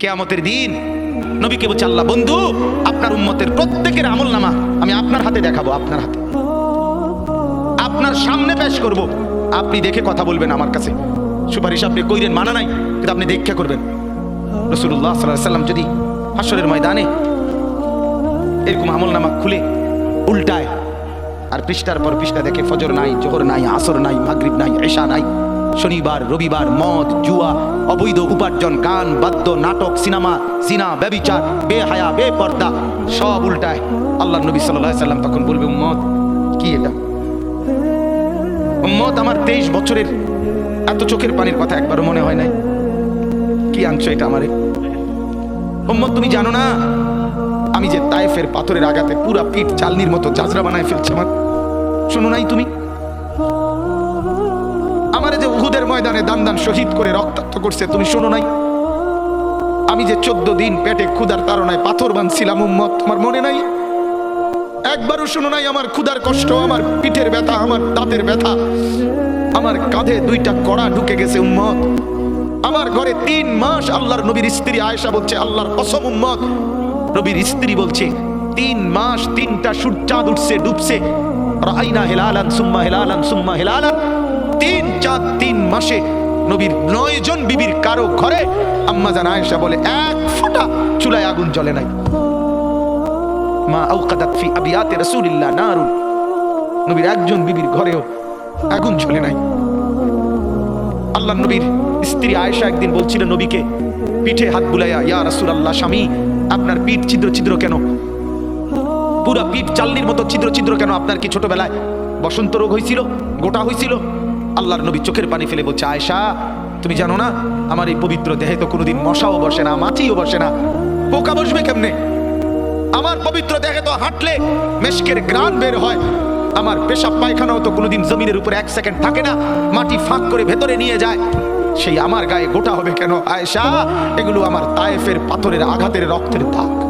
কেয়ামতের দিন নবীকে বলছে, আল্লাহ, বন্ধু, আপনার উম্মতের প্রত্যেকের আমল নামা আমি আপনার হাতে দেখাবো, আপনার হাতে। আপনার সামনে পেশ করব। আপনি দেখে কথা বলবেন আমার কাছে। সুপারিশ আপনি কইরেন, মানা নাই, কিন্তু আপনি দেখে করবেন। রসুল্লাহ সাল্লাহ সাল্লাম যদি হাসরের ময়দানে এরকম আমল নামা খুলে, উল্টায়, আর পৃষ্ঠার পর পৃষ্ঠা দেখে ফজর নাই, জোহর নাই, আসর নাই, মাগরিব নাই এশা নাই শনিবার, রবিবার, মদ, জুয়া, অবৈধ উপার্জন, গান, বাদ্য, নাটক, সিনেমা সিনা ব্যবিচার, বেহায়া, বেপর্দা, সব উল্টায়। আল্লাহ নবী সাল্লাহ সাল্লাম তখন বলবে, উম্মত, কি এটা? উম্মত, আমার তেইশ বছরের এত চোখের পানির কথা একবারও মনে হয় নাই। কি আনছো এটা আমারে? উম্মত, তুমি জানো না, আমি যে তায়েফের পাথরের আঘাতে পুরা পিঠ চালনির মতো জাজরা বানায় ফেলছে আমার। শোনো নাই তুমি? ময়দানে দান দান শহীদ করে রক্তাক্ত করছে, তুমি শোনো নাই। আমি যে চোদ্দ দিন পেটে ক্ষুধার তাড়নায় পাথর বানছিলাম উম্মত, তোমার মনে নাই? একবারও শোনো নাই, আমার ক্ষুধার কষ্ট, আমার পিঠের ব্যথা, আমার দাঁতের ব্যথা। আমার কাঁধে দুইটা কড়া ঢুকে গেছে, উম্মত। আমার ঘরে তিন মাস আল্লাহর নবীর স্ত্রী আয়েশা বলছে, আল্লাহর কসম, উম্মত। নবীর স্ত্রী বলছে, তিন মাস তিনটা সূর্যাদ উঠছে, ডুবছে। রাইনা হেলালান সুম্মা হেলালান সুম্মা হেলালান। তিন চার তিন মাসে নবীর নয় জন বিবির কারও ঘরে আম্মা জান আয়েশা বলে, এক ফোঁটা চুলায় আগুন জ্বলে নাই। মা আউকাদাত ফি আবিয়াতে রাসূলিল্লাহ নারুন। নবীর একজন বিবির ঘরেও আগুন জ্বলে নাই। আল্লাহ নবীর স্ত্রী আয়েশা একদিন বলছিল নবীকে, পিঠে হাত বুলাইয়া, ইয়া রাসূলুল্লাহ স্বামী, আপনার পিঠ ছিদ্র ছিদ্র কেন? পুরা পিঠ চালনির মতো ছিদ্র ছিদ্র কেন? আপনার কি ছোটবেলায় বসন্ত রোগ হয়েছিল গোটা হয়েছিল আল্লাহর নবী চোখের পানি ফেলে বলছে, আয়েশা, তুমি জানো না, আমার এই পবিত্র দেহে তো কোনোদিন মশাও বসে না মাছিও বসে না। পোকা বসবে কেমনে? আমার পবিত্র দেখে তো হাঁটলে মেশকের গ্রান বের হয়। আমার পেশাব পায়খানাও তো কোনোদিন জমিনের উপরে এক সেকেন্ড থাকে না, মাটি ফাঁক করে ভেতরে নিয়ে যায়। সেই আমার গায়ে গোটা হবে কেন, আয়েশা? এগুলো আমার তায়েফের পাথরের আঘাতের রক্তের দাগ।